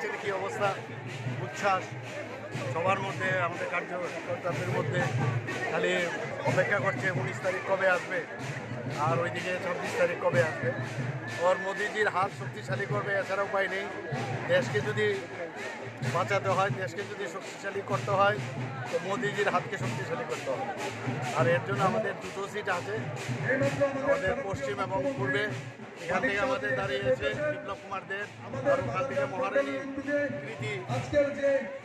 পাচ্ছেন কি অবস্থা উচ্ছ্বাস। সবার মধ্যে আমাদের কার্যকর্তাদের মধ্যে খালি অপেক্ষা করছে, উনিশ তারিখ কবে আসবে? আর ওইদিকে ছাব্বিশ তারিখ কবে আসবে? ওর মোদিজির হাত শক্তিশালী করবে, এছাড়া উপায় নেই। দেশকে যদি বাঁচাতে হয়, দেশকে যদি শক্তিশালী করতে হয়, তো মোদিজির হাতকে শক্তিশালী করতে হবে। আর এর জন্য আমাদের দুটো সিট আছে, আমাদের পশ্চিম এবং পূর্বে। এখান থেকে আমাদের দাঁড়িয়েছে বিপ্লব কুমার দেব, আর ওখান থেকে মহারানী কৃতি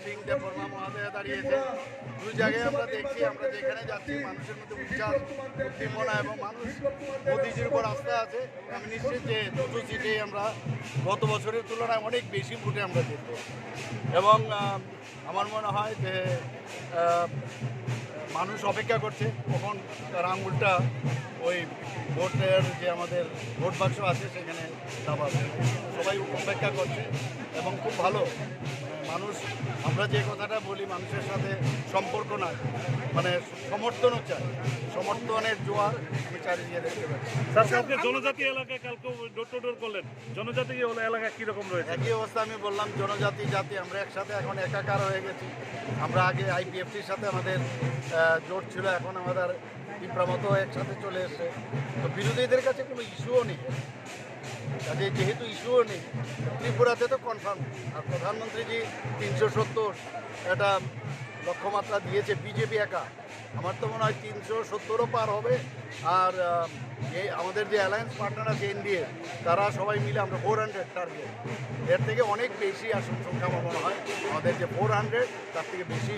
সিং দেববর্মা মহাদয়া দাঁড়িয়েছে দুই জায়গায় আমরা দেখছি, আমরা যেখানে যাচ্ছি, মানুষের মধ্যে উচ্ছ্বাস, উদ্দীপনা এবং মানুষ মোদিজির উপর আস্থা আছে। আমি নিশ্চিত যে দুটো সিটে আমরা গত বছরের তুলনায় অনেক বেশি ভোটে আমরা জিতব। এবং আমার মনে হয় যে মানুষ অপেক্ষা করছে, কখন তার আঙুলটা ওই ভোটের যে আমাদের ভোট বাক্স আছে, সেখানে দাবাবে সবাই অপেক্ষা করছে এবং খুব ভালো মানুষ আমরা যে কথাটা বলি মানুষের সাথে সম্পর্ক না মানে সমর্থনও চাই। সমর্থনের জোয়ার আমি চারিদিকে দেখতে পাচ্ছি। স্যার জনজাতি এলাকায় কালকে ডোর টু ডোর করলেন। জনজাতি এলাকা কীরকম রয়েছে? একই অবস্থা আমি বললাম জনজাতি জাতি আমরা একসাথে এখন একাকার হয়ে গেছি। আমরা আগে আইপিএফটির সাথে আমাদের জোট ছিল এখন আমাদের মতো একসাথে চলে এসছে। তো বিরোধীদের কাছে কোনো ইস্যুও নেই। কাজে যেহেতু ইস্যুও নেই, ত্রিপুরাতে তো কনফার্ম আর প্রধানমন্ত্রী প্রধানমন্ত্রীজি তিনশো সত্তর একটা লক্ষ্যমাত্রা দিয়েছে বিজেপি একা। আমার তো মনে হয় তিনশো সত্তরও পার হবে। আর এই আমাদের যে অ্যালায়েন্স পার্টনার আছে এনডিএ, তারা সবাই মিলে আমরা ফোর হান্ড্রেড টার্গেট এর থেকে অনেক বেশি আসন সংখ্যা আমার মনে হয়। আমাদের যে ফোর হান্ড্রেড তার থেকে বেশি